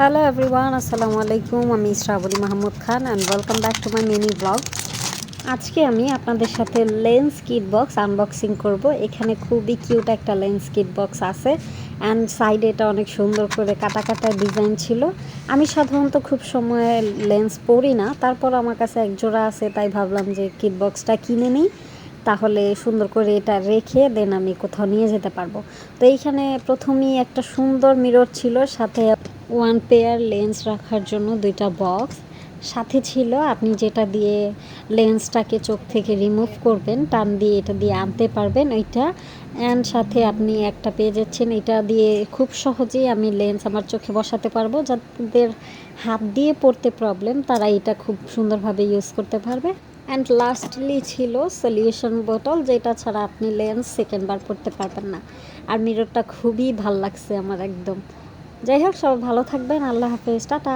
Hello everyone আসসালামু আলাইকুম আমি Srabani Mahmud Khan and welcome back to my mini blog আজকে আমি আপনাদের সাথে লেন্স কিট বক্স আনবক্সিং করব। এখানে খুবই কিউট একটা লেন্স কিট বক্স আছে অ্যান্ড সাইডে এটা অনেক সুন্দর করে কাটা কাটা ডিজাইন ছিল। আমি সাধারণত খুব সময় লেন্স পরি না, তারপর আমার কাছে এক জোড়া আছে, তাই ভাবলাম যে কিট বক্সটা কিনে নিই। তাহলে সুন্দর করে এটা রেখে দেন আমি কোথাও নিয়ে যেতে পারব। তো এইখানে প্রথমেই একটা সুন্দর মিরর ছিল, সাথে ওয়ান পেয়ার লেন্স রাখার জন্য দুইটা বক্স। সাথে ছিল, আপনি যেটা দিয়ে লেন্সটাকে চোখ থেকে রিমুভ করবেন, টান দিয়ে এটা দিয়ে আনতে পারবেন ওইটা। অ্যান্ড সাথে আপনি একটা পেয়ে যাচ্ছেন, এটা দিয়ে খুব সহজেই আমি লেন্স আমার চোখে বসাতে পারব। যাদের হাত দিয়ে পড়তে প্রবলেম তারা এটা খুব সুন্দরভাবে ইউজ করতে পারবে। অ্যান্ড লাস্টলি ছিল সলিউশন বোতল যেটা ছাড়া আপনি লেন্স সেকেন্ডবার পড়তে পারবেন না। আর মিররটা খুবই ভালো লাগছে আমার একদম। যাই হোক সবাই ভালো থাকবেন। আল্লাহ হাফেজ। টাটা।